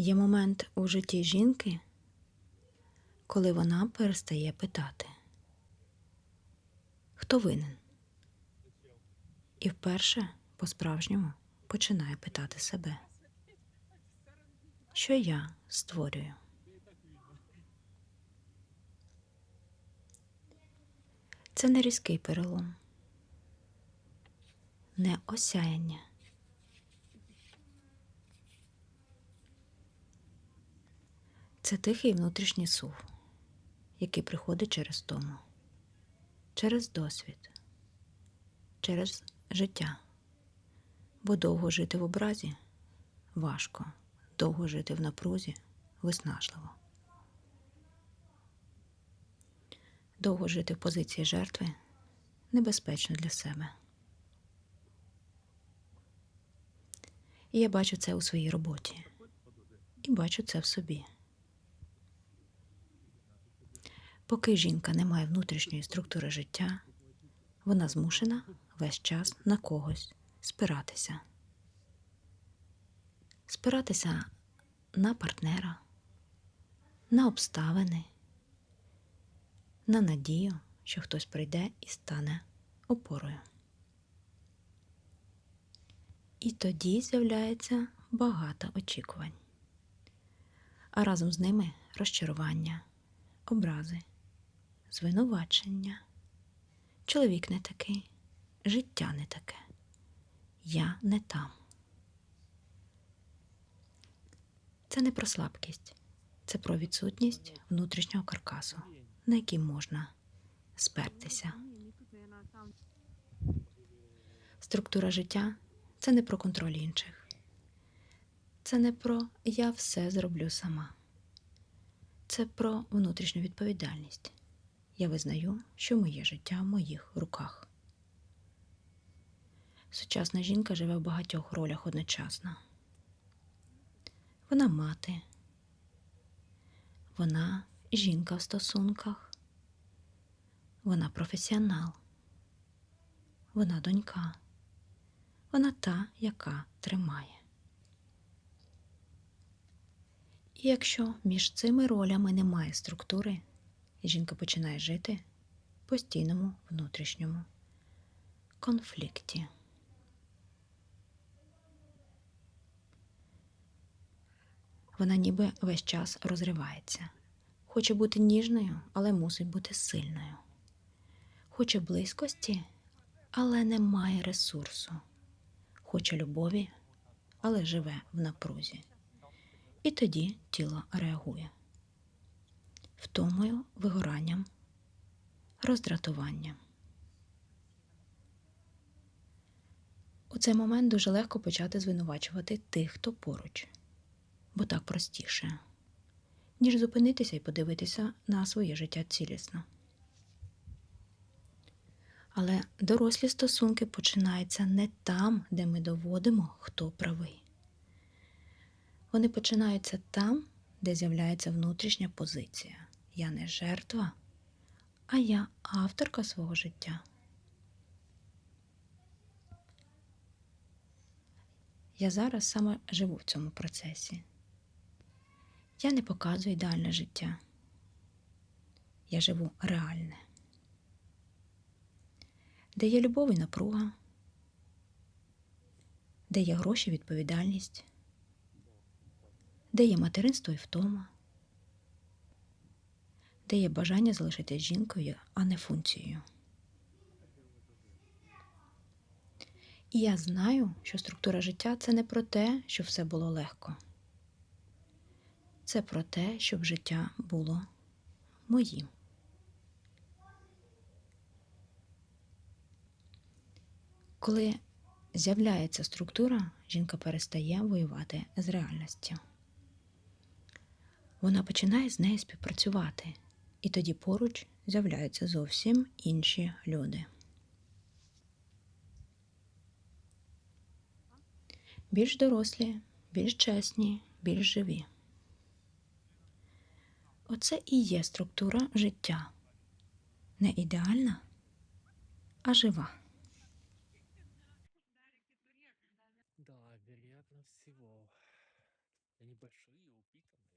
Є момент у житті жінки, коли вона перестає питати, хто винен? І вперше по-справжньому починає питати себе, що я створюю. Це не різкий перелом, не осяяння. Це тихий внутрішній сув, який приходить через тому, через досвід, через життя. Бо довго жити в образі важко, довго жити в напрузі виснажливо. Довго жити в позиції жертви небезпечно для себе. І я бачу це у своїй роботі. І бачу це в собі. Поки жінка не має внутрішньої структури життя, вона змушена весь час на когось спиратися. Спиратися на партнера, на обставини, на надію, що хтось прийде і стане опорою. І тоді з'являється багато очікувань, а разом з ними розчарування, образи, звинувачення. Чоловік не такий, життя не таке. Я не там. Це не про слабкість, це про відсутність внутрішнього каркасу, на який можна спертися. Структура життя це не про контроль інших. Це не про я все зроблю сама. Це про внутрішню відповідальність. Я визнаю, що моє життя в моїх руках. Сучасна жінка живе в багатьох ролях одночасно. Вона мати, вона жінка в стосунках, вона професіонал, вона донька, вона та, яка тримає. І якщо між цими ролями немає структури, жінка починає жити в постійному внутрішньому конфлікті. Вона ніби весь час розривається. Хоче бути ніжною, але мусить бути сильною. Хоче близькості, але не має ресурсу. Хоче любові, але живе в напрузі. І тоді тіло реагує втомою, вигоранням, роздратуванням. У цей момент дуже легко почати звинувачувати тих, хто поруч, бо так простіше, ніж зупинитися і подивитися на своє життя цілісно. Але дорослі стосунки починаються не там, де ми доводимо, хто правий. Вони починаються там, де з'являється внутрішня позиція. Я не жертва, а я авторка свого життя. Я зараз саме живу в цьому процесі. Я не показую ідеальне життя. Я живу реальне, де є любов і напруга, де є гроші, відповідальність, де є материнство і втома, де є бажання залишитися жінкою, а не функцією. І я знаю, що структура життя це не про те, щоб все було легко. Це про те, щоб життя було моїм. Коли з'являється структура, жінка перестає воювати з реальністю. Вона починає з нею співпрацювати, і тоді поруч з'являються зовсім інші люди. Більш дорослі, більш чесні, більш живі. Оце і є структура життя. Не ідеальна, а жива. Да, вероятно всего. Не большие, у Питера.